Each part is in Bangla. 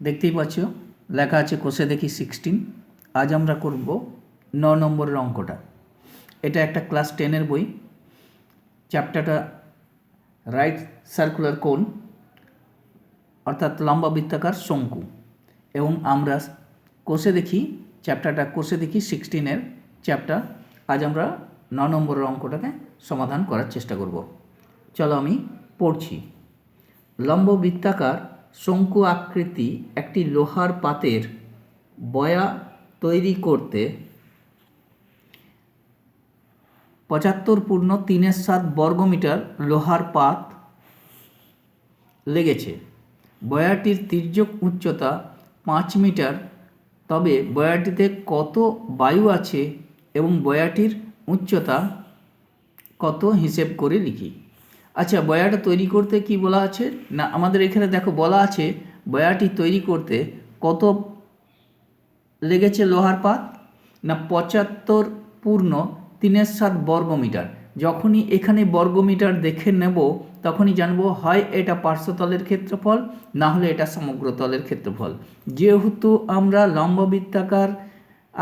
দেখতেই পাচ্ছ, লেখা আছে কোষে দেখি সিক্সটিন আজ আমরা করব ন নম্বরের অঙ্কটা। এটা একটা ক্লাস টেনের বই। চ্যাপ্টারটা রাইট সার্কুলার কোন অর্থাৎ লম্বা বৃত্তাকার শঙ্কু। এবং আমরা কোষে দেখি চ্যাপ্টারটা কোষে দেখি সিক্সটিনের চ্যাপ্টার আজ আমরা ন নম্বরের অঙ্কটাকে সমাধান করার চেষ্টা করব। চলো আমি পড়ছি। লম্ব বৃত্তাকার শঙ্কু আকৃতি একটি লোহার পাতের বয়া তৈরি করতে পঁচাত্তর পূর্ণ তিনের সাত বর্গমিটার লোহার পাত লেগেছে। বয়াটির তির্যক উচ্চতা পাঁচ মিটার। তবে বয়াটিতে কত বায়ু আছে এবং বয়াটির উচ্চতা কত হিসেব করে লিখি? আচ্ছা বয়াটা তৈরি করতে কি বলা আছে? না, আমাদের এখানে দেখো বলা আছে, বয়াটি তৈরি করতে কত লেগেছে লোহার পাত? না, পঁচাত্তর পূর্ণ তিনের সাত বর্গমিটার। যখনই এখানে বর্গমিটার দেখে নেব, তখনই জানব, হয় এটা পার্শ্বতলের ক্ষেত্রফল, না হলে এটা সমগ্র তলের ক্ষেত্রফল। যেহেতু আমরা লম্ববৃত্তাকার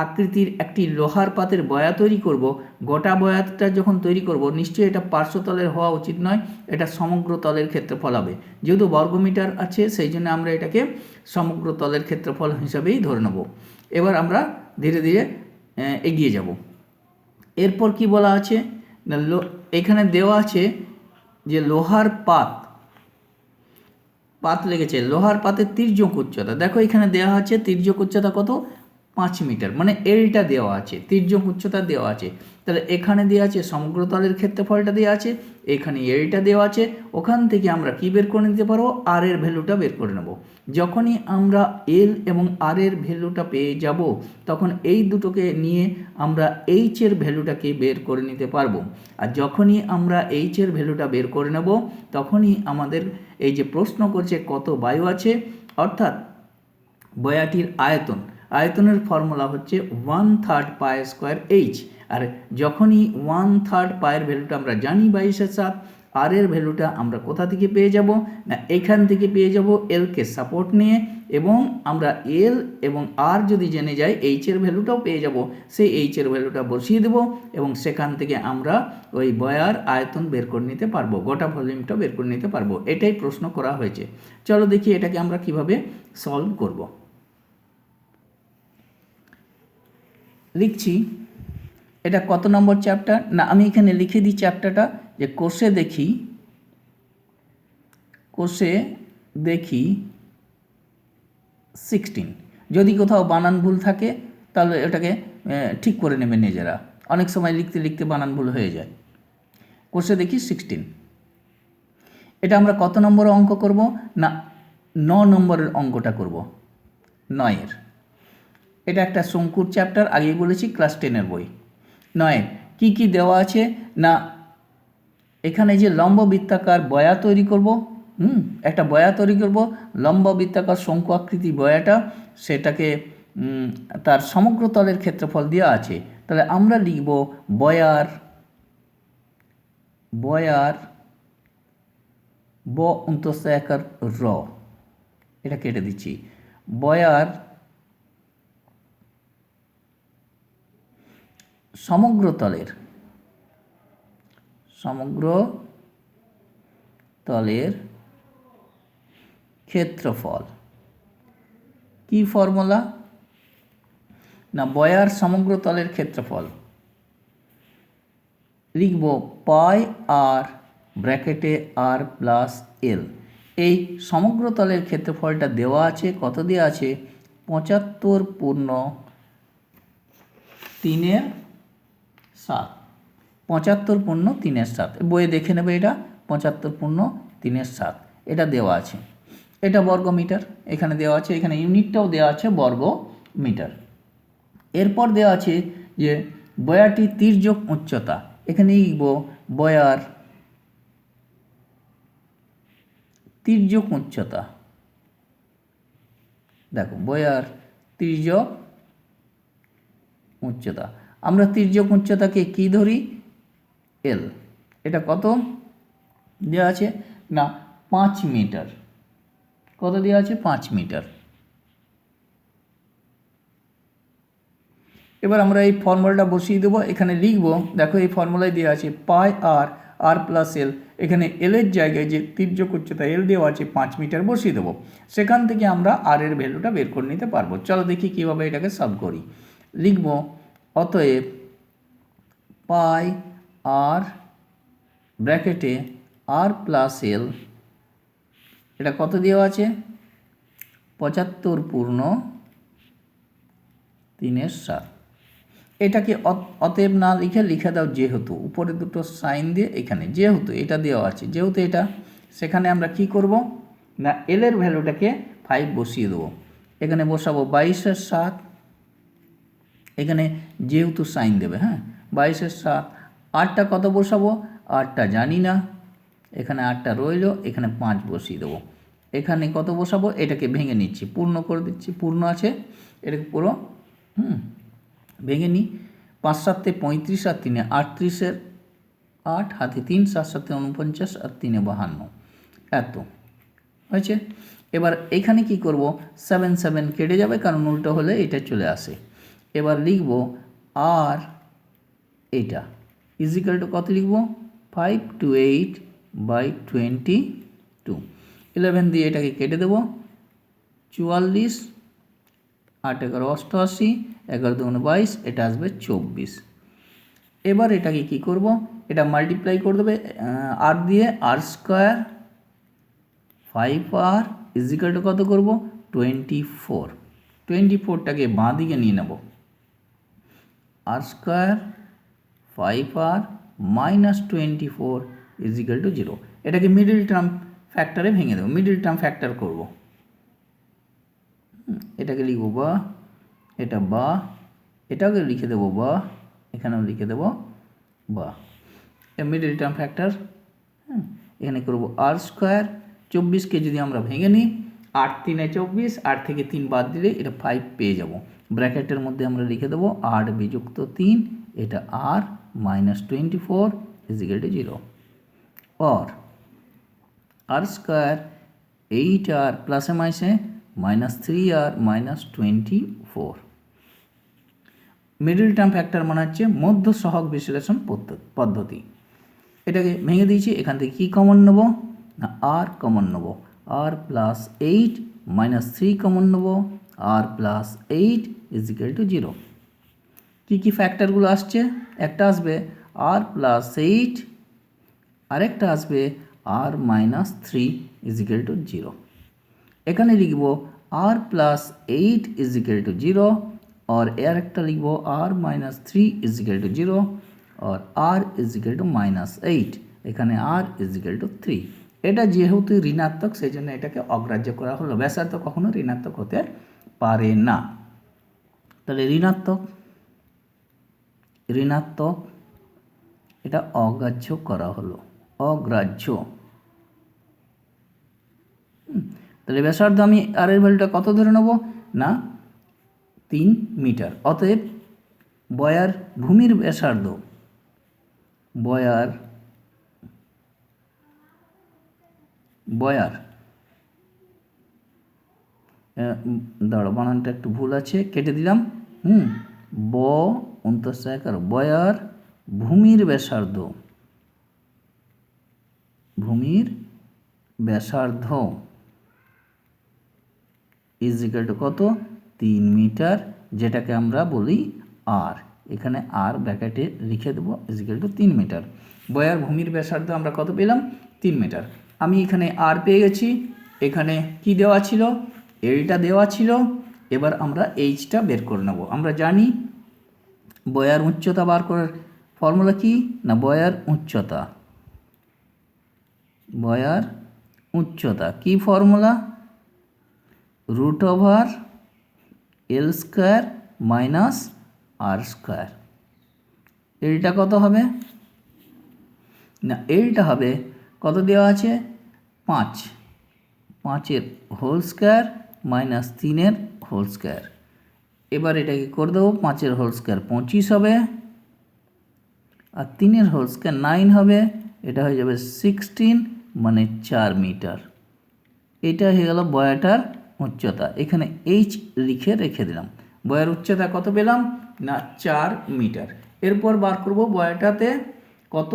আকৃতির একটি লোহার পাতের বয়া তৈরি করব। গোটা বয়াতটা যখন তৈরি করব, নিশ্চয়ই এটা পার্শ্বতলের হওয়া উচিত নয়, এটা সমগ্র তলের ক্ষেত্রফল হবে। যেহেতু বর্গমিটার আছে, সেই জন্য আমরা এটাকে সমগ্র তলের ক্ষেত্রফল হিসাবেই ধরে নেব। এবার আমরা ধীরে ধীরে এগিয়ে যাব। এরপর কি বলা আছে? এখানে দেওয়া আছে যে লোহার পাত পাত লেগেছে। লোহার পাতের তির্যক উচ্চতা। দেখো এখানে দেওয়া আছে তির্যক উচ্চতা কত? পাঁচ মিটার মানে এলটা দেওয়া আছে, তির্যক উচ্চতা দেওয়া আছে। তাহলে এখানে দেওয়া আছে, সমগ্র তলের ক্ষেত্রফলটা দেওয়া আছে, এখানে এলটা দেওয়া আছে, ওখান থেকে আমরা কি বের করে নিতে পারব? আর এর ভ্যালুটা বের করে নেব। যখনই আমরা এল এবং আর এর ভ্যালুটা পেয়ে যাব, তখন এই দুটোকে নিয়ে আমরা এইচ এর ভ্যালুটাকে বের করে নিতে পারব। আর যখনই আমরা এইচ এর ভ্যালুটা বের করে নেব, তখনই আমাদের এই যে প্রশ্ন করছে কত বায়ু আছে, অর্থাৎ বয়াটির আয়তন আয়তনের ফর্মুলা হচ্ছে one third pi square H R যখনই ওয়ান থার্ড পায়ের ভ্যালুটা আমরা জানি বাইশের সাত আর এর ভ্যালুটা আমরা কোথা থেকে পেয়ে যাব? না, এখান থেকে পেয়ে যাব এলকে সাপোর্ট নিয়ে। এবং আমরা এল এবং আর যদি জেনে যাই এইচ এর ভ্যালুটাও পেয়ে যাব। সেই এইচ এর ভ্যালুটা বসিয়ে দেবো এবং সেখান থেকে আমরা ওই বয়ার আয়তন বের করে নিতে পারব, গোটা ভলিউমটা বের করে নিতে পারব। এটাই প্রশ্ন করা হয়েছে। চলো দেখি এটাকে আমরা কীভাবে সলভ করব। লিখছি। এটা কত নম্বর চ্যাপ্টার? না, আমি এখানে লিখে দিই চ্যাপ্টারটা যে কোষে দেখি কোষে দেখি সিক্সটিন যদি কোথাও বানান ভুল থাকে, তাহলে এটাকে ঠিক করে নেবে নিজেরা। অনেক সময় লিখতে লিখতে বানান ভুল হয়ে যায়। কোষে দেখি সিক্সটিন এটা আমরা কত নম্বর অঙ্ক করব? না, ন নম্বরের অঙ্কটা করব। নয়ের। এটা একটা শঙ্কুর চ্যাপ্টার আগে বলেছি ক্লাস টেনের বই। নয়, কি কি দেওয়া আছে? না, এখানে যে লম্ব বৃত্তাকার বয়া তৈরি করব, হুম, একটা বয়া তৈরি করব, লম্ব বৃত্তাকার শঙ্কু আকৃতি বয়াটা, সেটাকে তার সমগ্র তলের ক্ষেত্রফল দেওয়া আছে। তাহলে আমরা লিখব বয়ার বয়ার ব অন্তস্থ একার র। এটা কেটে দিচ্ছি। বয়ার সমগ্র তলের সমগ্র তলের ক্ষেত্রফল। কি ফর্মুলা? না, বয়ার সমগ্র তলের ক্ষেত্রফল। লিখব পাই আর ব্র্যাকেটে আর প্লাস এল। এই সমগ্র তলের ক্ষেত্রফলটা দেওয়া আছে, কত দেওয়া আছে? পঁচাত্তর পূর্ণ তিনের সাত। পঁচাত্তর পূর্ণ তিনের সাত। বইয়ে দেখে নেবে এটা, পঁচাত্তর পূর্ণ তিনের সাত। এটা দেওয়া আছে। এটা বর্গ মিটার। এখানে দেওয়া আছে, এখানে ইউনিটটাও দেওয়া আছে বর্গ মিটার। এরপর দেওয়া আছে যে বয়াটি তির্যক উচ্চতা। এখানে লিখব বয়ার তির্যক উচ্চতা। দেখো, বয়ার তির্যক উচ্চতা। আমরা তির্যক উচ্চতাকে কী ধরি? এল এটা কত? দেওয়া আছে? না, পাঁচ মিটার। কত দেওয়া আছে? পাঁচ মিটার। এবার আমরা এই ফর্মুলাটা বসিয়ে দেবো। এখানে লিখব, দেখো এই ফর্মুলায় দেওয়া আছে পাই আর আর প্লাস এল এখানে এলের জায়গায় যে তীর্যক উচ্চতা এল দেওয়া আছে, পাঁচ মিটার বসিয়ে দেবো। সেখান থেকে আমরা আর এর ভ্যালুটা বের করে নিতে পারব। চলো দেখি কীভাবে এটাকে সলভ করি। লিখব অতএব পাই আর ব্র্যাকেটে আর প্লাস এল। এটা কত দেওয়া আছে? পঁচাত্তর পূর্ণ তিনের সাত। এটাকে অত- অতএব না লিখে লিখে দাও যেহেতু। উপরে দুটো সাইন দিয়ে এখানে, যেহেতু এটা দেওয়া আছে, যেহেতু এটা, সেখানে আমরা কি করব? না, এলের ভ্যালুটাকে ফাইভ বসিয়ে দেবো। এখানে বসাবো বাইশের সাত এখানে যেহেতু সাইন দেবে হ্যাঁ? বাইশের সাত, আটটা কত বসাবো? আটটা জানি না। এখানে আটটা রইল, এখানে পাঁচ বসিয়ে দেবো। এখানে কত বসাবো? এটাকে ভেঙে নিচ্ছি, পূর্ণ করে দিচ্ছি, পূর্ণ আছে। এটাকে পুরো, হুম, ভেঙে নিই। পাঁচ সাতে পঁয়ত্রিশ, আর তিনে আটত্রিশের আট, হাতে তিন, সাত সাতে উনপঞ্চাশ, আর তিনে বাহান্ন। এত, হয়েছে? এবার এখানে কি করব? সেভেন সেভেন কেটে যাবে, কারণ উল্টো হলে এটা চলে আসে। এবার লিখব আর এটা। ইজিক্যাল টু কত লিখব? Five two eight by twenty two eleven দিয়ে এটাকে কেটে দেবো। চুয়াল্লিশ, আট এগারো অষ্টআশি, এগারো দুগুণ বাইশ, এটা আসবে চব্বিশ। এবার এটাকে কি করব? এটা মাল্টিপ্লাই করে দেবে আর দিয়ে r square five r equal to কত করব? টোয়েন্টি ফোর টোয়েন্টি ফোরটাকে বাঁ দিকে নিয়ে নেব। R square five r minus twenty four equal to zero এটাকে মিডিল টার্ম ফ্যাক্টরে ভেঙে দেবো। মিডিল টার্ম ফ্যাক্টর করব। এটাকে লিখব বা, এটা বা, এটাকে লিখে দেবো বা, এখানেও লিখে দেবো বা। মিডিল টার্ম ফ্যাক্টর এখানে করব আর স্কোয়ার চব্বিশকে যদি আমরা ভেঙে নিই, আট তিনে চব্বিশ, আট থেকে তিন বাদ দিলে এটা ফাইভ পেয়ে যাব। ব্র্যাকেটের মধ্যে আমরা লিখে দেবো আট বিযুক্ত তিন, এটা আর minus twenty four equal to zero और আর স্কোয়ার এইট আর প্লাসে মাইসে minus three r minus twenty four middle term factor মানে হচ্ছে মধ্য সহগ বিশ্লেষণ পদ্ধ- পদ্ধতি। এটাকে ভেঙে দিয়েছি, এখান থেকে কী কমন নেব? না আর কমন নেব। R plus eight minus three common নেব। R plus eight is equal to zero কী কী ফ্যাক্টরগুলো আসছে? একটা আসবে আর প্লাস এইট আরেকটা আসবে r minus three is equal to zero এখানে লিখব r plus eight is equal to zero और এর একটা লিখব r minus three is equal to zero R r is equal to minus eight এখানে r is equal to three এটা যেহেতু ঋণাত্মক, সেই জন্য এটাকে অগ্রাহ্য করা হলো। ব্যাসার্থ কখনো ঋণাত্মক হতে পারে না। তাহলে ঋণাত্মক ঋণাত্মক, এটা অগ্রাহ্য করা হলো, অগ্রাহ্য। তাহলে ব্যাসার্ধ আমি আর এর ভ্যালুটা কত ধরে নেব? না, তিন মিটার। অতএব বয়ার ভূমির ব্যাসার্ধ, বয়ার বয়ার দাঁড়ো বানানটা একটু ভুল আছে, কেটে দিলাম। হুম, ব অন্তঃসায়কার বয়ার ভূমির ব্যাসার্ধ। ভূমির ব্যাসার্ধ ইজ কত? তিন মিটার, যেটাকে আমরা বলি আর এখানে আর ব্র্যাকেটে লিখে দেবো ইজ টু তিন মিটার। বয়ার ভূমির ব্যাসার্ধ আমরা কত পেলাম? তিন মিটার। আমি এখানে আর পেয়ে গেছি। এখানে কি দেওয়া ছিল? এলটা দেওয়া ছিল, এবার আমরা এইচটা বের করে নেব। আমরা জানি বয়ার উচ্চতা বার করার ফর্মুলা কি? না, বয়ার উচ্চতা। বয়ার উচ্চতা। কি formula? Root over l square minus r square. এলটা কত হবে? না এলটা হবে কত দেওয়া আছে? পাঁচ। পাঁচের হোল স্কোয়ার মাইনাস তিনের হোল স্কোয়ার। এবার এটাকে করে দেবো, পাঁচের হোল স্কোয়ার পঁচিশ হবে আর তিনের হোল স্কোয়ার নাইন হবে। এটা হয়ে যাবে সিক্সটিন মানে চার মিটার। এটা হয়ে গেল বয়াটার উচ্চতা। এখানে এইচ লিখে রেখে দিলাম। বয়ার উচ্চতা কত পেলাম? না, চার মিটার। এরপর বার করব বয়াটাতে কত?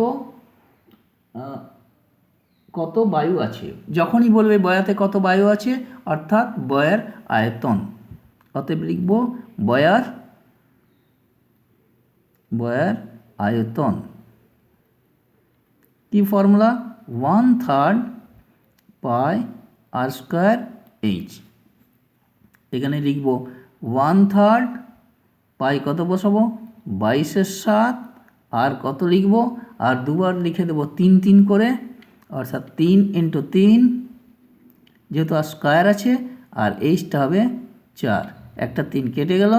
কত বায়ু আছে? যখনই বলবে বয়াতে কত বায়ু আছে, অর্থাৎ বয়ার আয়তন। অতএব লিখব বয়ার বয়ার আয়তন। কি formula? One third pi r square h. এখানে লিখব ওয়ান থার্ড পাই কত বসাবো? বাইশের সাত। আর কত লিখব? আর দুবার লিখে দেবো তিন তিন করে অর্থাৎ তিন ইন্টু তিন যেহেতু আর স্কোয়ার আছে আর এইচটা হবে চার একটা তিন কেটে গেল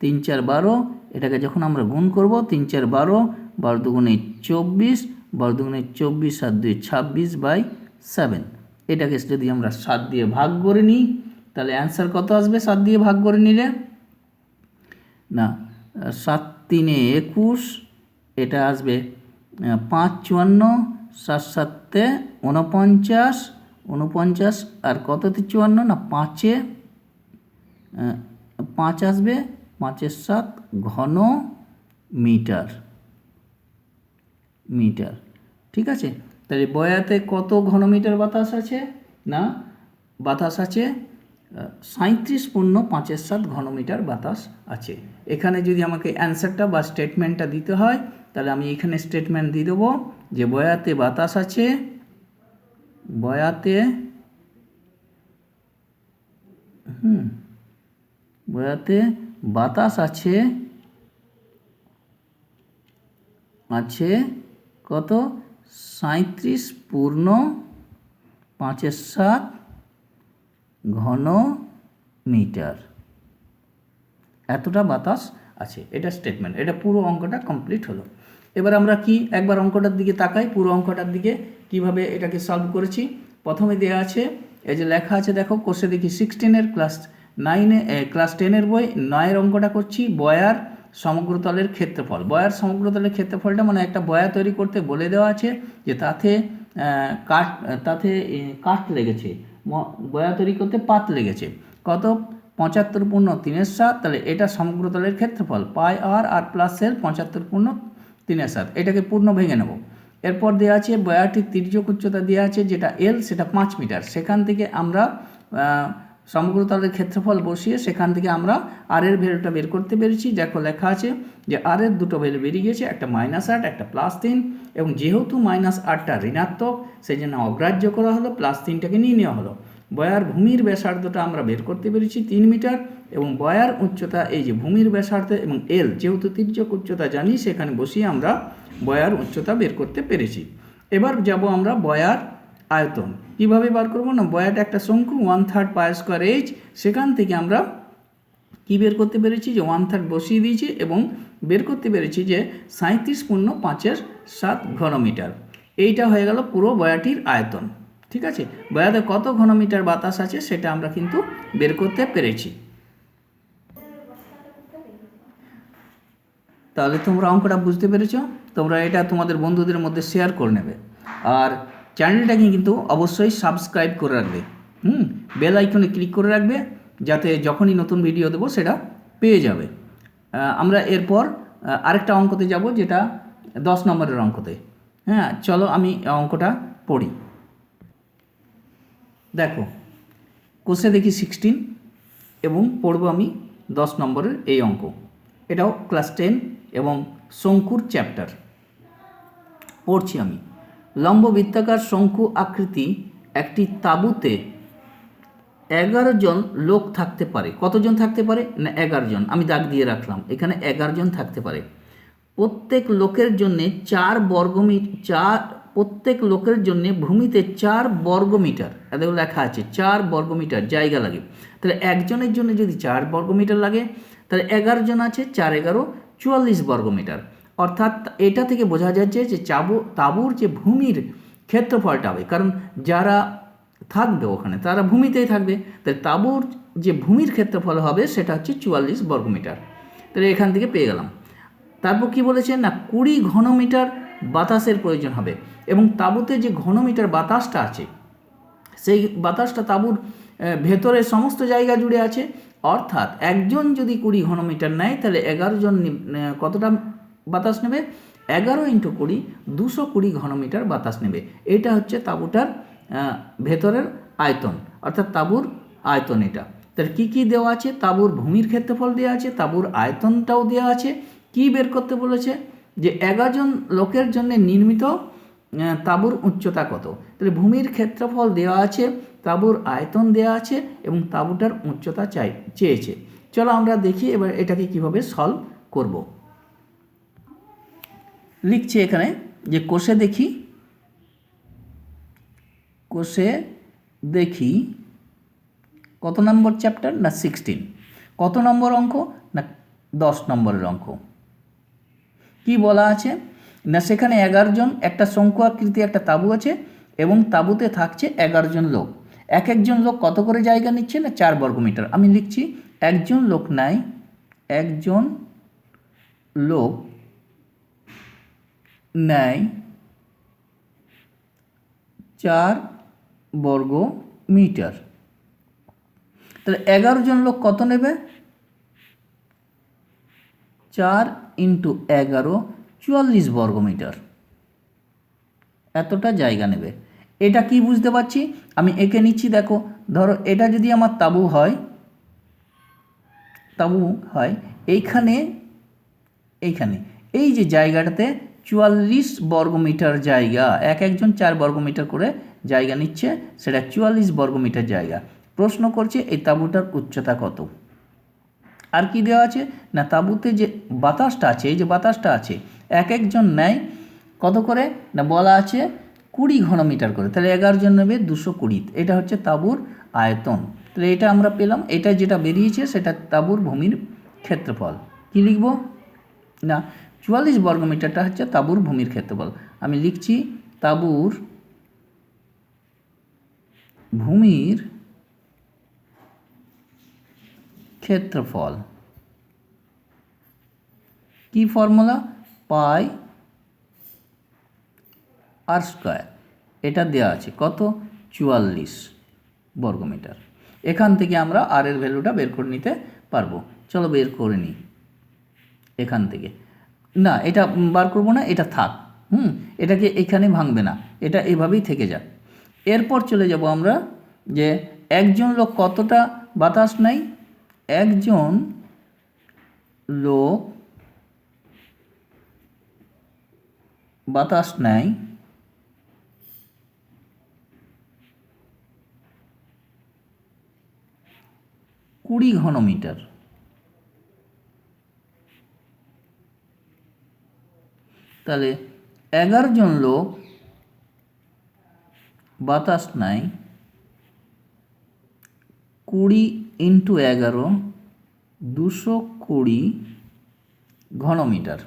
তিন চার বারো এটাকে যখন আমরা গুণ করব তিন চার বারো বারো দুগুণে চব্বিশ বারো দুগুণে চব্বিশ সাত দুই ছাব্বিশ বাই সেভেন এটাকে যদি আমরা সাত দিয়ে ভাগ করে নিই তাহলে অ্যান্সার কত আসবে সাত দিয়ে ভাগ করে নিলে না সাত তিনে একুশ এটা আসবে পাঁচ চুয়ান্ন সাত সাতে উনপঞ্চাশ উনপঞ্চাশ আর কততে চুয়ান্ন? না, পাঁচে পাঁচ আসবে, পাঁচের সাত, ঘন মিটার মিটার। ঠিক আছে? তাহলে বয়াতে কত ঘনমিটার বাতাস আছে? না, বাতাস আছে সাঁত্রিশ পূর্ণ পাঁচের সাত ঘনমিটার বাতাস আছে। এখানে যদি আমাকে অ্যান্সারটা বা স্টেটমেন্টটা দিতে হয়, তাহলে আমি এখানে স্টেটমেন্ট দিয়ে দেবো। যে বয়াতে বাতাস আছে, বয়াতে, হুম, বয়াতে বাতাস আছে আছে কত? সাঁত্রিশ পূর্ণ পাঁচের সাত ঘন মিটার। এতটা বাতাস আছে, এটা স্টেটমেন্ট এটা পুরো অঙ্কটা কমপ্লিট হলো। এবার আমরা কি একবার অঙ্কটার দিকে তাকাই, পুরো অঙ্কটার দিকে কীভাবে এটাকে সলভ করেছি। প্রথমে দেওয়া আছে, এই যে লেখা আছে, দেখো কোর্সে দেখি সিক্সটিনের ক্লাস নাইনে ক্লাস টেনের বই, নয়ের অঙ্কটা করছি, বয়ার সমগ্রতলের ক্ষেত্রফল। বয়ার সমগ্রতলের ক্ষেত্রফলটা মানে একটা বয়া তৈরি করতে বলে দেওয়া আছে যে তাতে কাঠ তাতে কাঠ লেগেছে বয়া তৈরি করতে পাত লেগেছে। কত? পঁচাত্তর পূর্ণ তিনের সাত, তাহলে এটা সমগ্রতলের ক্ষেত্রফল। পাই আর আর প্লাস এল পঁচাত্তর পূর্ণ তিনের সাত এটাকে পূর্ণ ভেঙে নেব। এরপর দেওয়া আছে বয়াটির তির্যক উচ্চতা দেওয়া আছে, যেটা এল সেটা পাঁচ মিটার। সেখান থেকে আমরা সমগ্র সমগ্রতলের ক্ষেত্রফল বসিয়ে সেখান থেকে আমরা আর এর ভ্যালুটা বের করতে পেরেছি। দেখো লেখা আছে যে আর এর দুটো ভ্যালু বেরিয়ে গেছে, একটা মাইনাস আট, একটা প্লাস তিন, এবং যেহেতু মাইনাস আটটা ঋণাত্মক সেই জন্য অগ্রাহ্য করা হলো প্লাস তিনটাকে নিয়ে নেওয়া হলো। বয়ার ভূমির ব্যাসার্ধটা আমরা বের করতে পেরেছি তিন মিটার এবং বয়ার উচ্চতা এই যে ভূমির ব্যাসার্ধ এবং এল যেহেতু তির্যক উচ্চতা জানি, সেখানে বসিয়ে আমরা বয়ার উচ্চতা বের করতে পেরেছি। এবার যাব আমরা বয়ার আয়তন। কীভাবে বার করব না? বয়াটা একটা শঙ্কু one third pi square h সেখান থেকে আমরা কি বের করতে পেরেছি? যে ওয়ান থার্ড বসিয়ে দিয়েছি এবং বের করতে পেরেছি যে সাঁত্রিশ পূর্ণ পাঁচের সাত ঘনমিটার। এইটা হয়ে গেল পুরো বয়াটির আয়তন। ঠিক আছে? বয়াতে কত ঘনমিটার বাতাস আছে সেটা আমরা কিন্তু বের করতে পেরেছি। তাহলে তোমরা অঙ্কটা বুঝতে পেরেছ? তোমরা এটা তোমাদের বন্ধুদের মধ্যে শেয়ার করে নেবে। আর চ্যানেলটাকে কিন্তু অবশ্যই সাবস্ক্রাইব করে রাখবে। হুম? বেল আইকনে ক্লিক করে রাখবে, যাতে যখনই নতুন ভিডিও দেবো সেটা পেয়ে যাবে। আমরা এরপর আরেকটা অঙ্কতে যাব, যেটা দশ নম্বরের অঙ্কতে। হ্যাঁ চলো আমি অঙ্কটা পড়ি। দেখো কোষে দেখি সিক্সটিন এবং পড়ব আমি দশ নম্বরের এই অঙ্ক। এটাও ক্লাস টেন এবং শঙ্কুর চ্যাপ্টার পড়ছি আমি। লম্ব বৃত্তাকার শঙ্কু আকৃতি একটি তাঁবুতে এগারো জন লোক থাকতে পারে। কতজন থাকতে পারে? না, এগারো জন। আমি দাগ দিয়ে রাখলাম। এখানে এগারো জন থাকতে পারে। প্রত্যেক লোকের জন্যে চার বর্গমি চার প্রত্যেক লোকের জন্য ভূমিতে চার বর্গমিটার, এদের লেখা আছে, চার বর্গমিটার জায়গা লাগে। তাহলে একজনের জন্য যদি চার বর্গমিটার লাগে, তাহলে এগারো জন আছে, চার এগারো, চুয়াল্লিশ বর্গমিটার। অর্থাৎ এটা থেকে বোঝা যাচ্ছে যে চাবু, তাঁবুর যে ভূমির ক্ষেত্রফলটা হবে, কারণ যারা থাকবে ওখানে, তারা ভূমিতেই থাকবে, তাহলে তাঁবুর যে ভূমির ক্ষেত্রফল হবে সেটা হচ্ছে চুয়াল্লিশ বর্গমিটার। তাহলে এখান থেকে পেয়ে গেলাম। তারপর কি বলেছে? না, কুড়ি ঘনমিটার বাতাসের প্রয়োজন হবে এবং তাঁবুতে যে ঘনমিটার বাতাসটা আছে, সেই বাতাসটা তাঁবুর ভেতরে সমস্ত জায়গা জুড়ে আছে। অর্থাৎ একজন যদি কুড়ি ঘনমিটার নেয়, তাহলে এগারো জন কতটা বাতাস নেবে? এগারো ইন্টু কুড়ি, দুশো কুড়ি ঘনমিটার বাতাস নেবে। এটা হচ্ছে তাঁবুটার ভেতরের আয়তন, অর্থাৎ তাঁবুর আয়তন এটা। তার কি কী দেওয়া আছে? তাঁবুর ভূমির ক্ষেত্রফল দেওয়া আছে, তাঁবুর আয়তনটাও দেওয়া আছে। কি বের করতে বলেছে? যে জন লোকের জন্য নির্মিত তাঁবুর উচ্চতা কত? তাহলে ভূমির ক্ষেত্রফল দেওয়া আছে, তাঁবুর আয়তন দেওয়া আছে এবং তাঁবুটার উচ্চতা চাই, চেয়েছে। চলো আমরা দেখি এবার এটাকে কীভাবে সলভ করব। লিখছি এখানে যে কোষে দেখি কোষে দেখি, কত নম্বর চ্যাপ্টার না সিক্সটিন কত নম্বর অঙ্ক না দশ নম্বরের অঙ্ক? কি বলা আছে? না, সেখানে এগারো জন, একটা শঙ্কু আকৃতি একটা তাঁবু আছে এবং তাঁবুতে থাকছে এগারো জন লোক। এক একজন লোক কত করে জায়গা নিচ্ছে না? চার বর্গমিটার। আমি লিখছি, একজন লোক নাই, একজন লোক নেয় চার বর্গ মিটার তাহলে এগারো জন লোক কত নেবে? চার ইন্টু এগারো চুয়াল্লিশ বর্গমিটার। এতটা জায়গা নেবে। এটা কি বুঝতে পারছি? আমি এঁকে নিচ্ছি, দেখো। ধরো, এটা যদি আমার তাঁবু হয় তাঁবু হয়, এইখানে এইখানে। এই যে জায়গাটাতে চুয়াল্লিশ বর্গমিটার জায়গা, এক একজন চার বর্গমিটার করে জায়গা নিচ্ছে, সেটা চুয়াল্লিশ বর্গমিটার জায়গা। প্রশ্ন করছে, এই তাঁবুটার উচ্চতা কত? আর কি দেওয়া আছে? না, তাঁবুতে যে বাতাসটা আছে, এই যে বাতাসটা আছে এক একজন নেয়, কত করে? না, বলা আছে কুড়ি ঘনমিটার করে। তাহলে এগারো জন নেবে দুশো কুড়ি। এটা হচ্ছে তাঁবুর আয়তন। তাহলে এটা আমরা পেলাম। এটা যেটা বেরিয়েছে, সেটা তাঁবুর ভূমির ক্ষেত্রফল। কি লিখব? না, চুয়াল্লিশ বর্গমিটারটা হচ্ছে তাঁবুর ভূমির ক্ষেত্রফল। আমি লিখছি তাঁবুর ভূমির ক্ষেত্রফল। কি ফর্মুলা? পাই আর স্কোয়ার। এটা দেওয়া আছে কত? চুয়াল্লিশ বর্গমিটার। এখান থেকে আমরা আর এর ভ্যালুটা বের করে নিতে পারব। চলো বের করে নিই এখান থেকে। না, এটা বার করব না, এটা থাক। হুম, এটাকে এখানে ভাঙবে না। এটা এভাবেই থেকে যাক। এরপর চলে যাব আমরা যে একজন লোক কতটা বাতাস নেয়? একজন লোক বাতাস নেয়। কুড়ি ঘনমিটার। তাহলে এগারো জন লোক বাতাস নেয়। কুড়ি ইন্টু এগারো দুশো কুড়ি ঘনমিটার।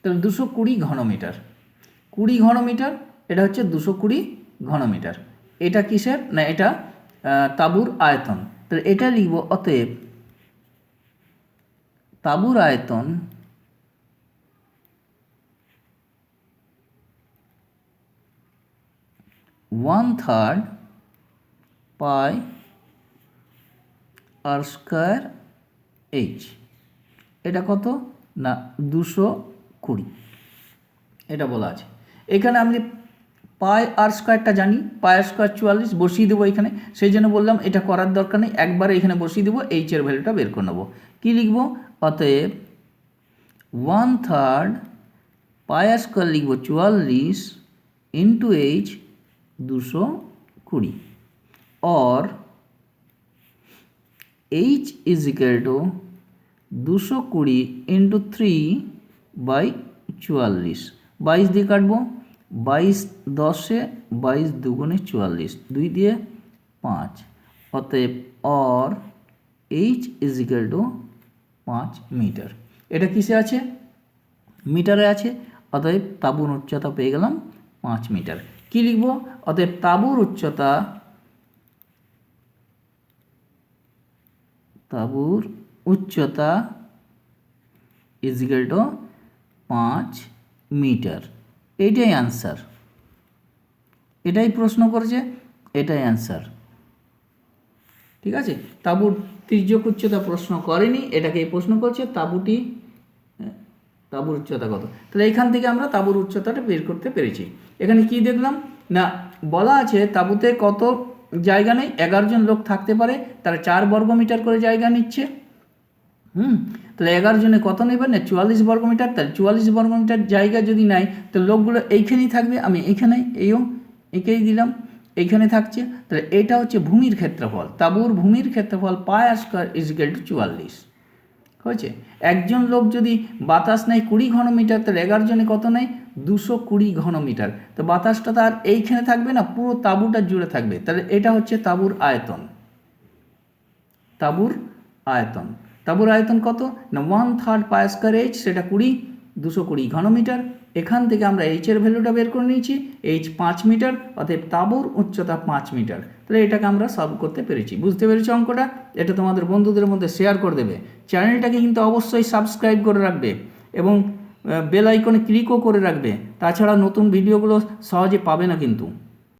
তাহলে দুশো কুড়ি ঘনমিটার। কুড়ি ঘনমিটার, এটা হচ্ছে দুশো কুড়ি ঘনমিটার। এটা কিসের? না, এটা তাঁবুর আয়তন। তাহলে এটা লিখব, অতএব তাঁবুর আয়তন one third pi r square h এটা কত? না, দুশো কুড়ি। এটা বলা আছে। এখানে আমি পাই আর স্কোয়ারটা জানি। পাই আর স্কোয়ার চুয়াল্লিশ, বসিয়ে দেবো এখানে। সেই জন্য বললাম, এটা করার দরকার নেই। একবারে এখানে বসিয়ে দেবো এইচের ভ্যালুটা বের করে নেব। কী লিখব? অতএব one third pi r square লিখব, চুয়াল্লিশ ইন্টু এইচ দুশো কুড়ি। অর এইচ ইজ টু দুশো কুড়ি ইন্টু থ্রি বাই চুয়াল্লিশ। বাইশ দিয়ে কাটবো, বাইশ দশে বাইশ দুগুণে চুয়াল্লিশ, দুই দিয়ে পাঁচ। অতএব অর এইচ ইজ টু পাঁচ মিটার। এটা কিসে আছে? মিটারে আছে। অতএব তাঁবুর উচ্চতা পেয়ে গেলাম পাঁচ মিটার। কি লিখব? অতএব তাঁবুর উচ্চতা তাঁবুর উচ্চতা ইজিক্যাল টু পাঁচ মিটার। এইটাই আনসার এটাই প্রশ্ন করেছে, এটাই অ্যান্সার ঠিক আছে? তাঁবুর তির্যক উচ্চতা প্রশ্ন করেনি এটাকে প্রশ্ন করছে, তাঁবুটি তাঁবুর উচ্চতা কত? তাহলে এখান থেকে আমরা তাঁবুর উচ্চতাটা বের করতে পেরেছি। এখানে কি দেখলাম? না, বলা আছে তাঁবুতে কত জায়গা নেই? এগারো জন লোক থাকতে পারে। তারা চার বর্গ মিটার করে জায়গা নিচ্ছে। হুম? তাহলে এগারো জনে কত নেবেন না, চুয়াল্লিশ বর্গমিটার তাহলে চুয়াল্লিশ বর্গমিটার জায়গা যদি নাই তো লোকগুলো এইখানেই থাকবে। আমি এইখানে এইও এঁকেই দিলাম। এইখানে থাকছে। তাহলে এটা হচ্ছে ভূমির ক্ষেত্রফল। তাঁবুর ভূমির ক্ষেত্রফল পায় স্কোয়ার ইজিক্যাল টু চুয়াল্লিশ। হয়েছে? একজন লোক যদি বাতাস নেয় কুড়ি ঘনমিটার, তাহলে এগারো জনে কত নেয়? দুশো কুড়ি ঘনমিটার। তো বাতাসটা তার এইখানে থাকবে না, পুরো তাঁবুটা জুড়ে থাকবে। তাহলে এটা হচ্ছে তাঁবুর আয়তন। তাঁবুর আয়তন। তাবুর আয়তন কত? না one third pi square h সেটা কুড়ি, দুশো কুড়ি ঘনমিটার। এখান থেকে আমরা এইচ এর ভ্যালুটা বের করে নিয়েছি। এইচ পাঁচ মিটার, অতএব তাঁবুর উচ্চতা পাঁচ মিটার। তাহলে এটাকে আমরা সলভ করতে পেরেছি। বুঝতে পেরেছি অঙ্কটা? এটা তোমাদের বন্ধুদের মধ্যে শেয়ার করে দেবে। চ্যানেলটাকে কিন্তু অবশ্যই সাবস্ক্রাইব করে রাখবে এবং বেল আইকনে ক্লিকও করে রাখবে। তাছাড়া নতুন ভিডিওগুলো সহজে পাবে না কিন্তু।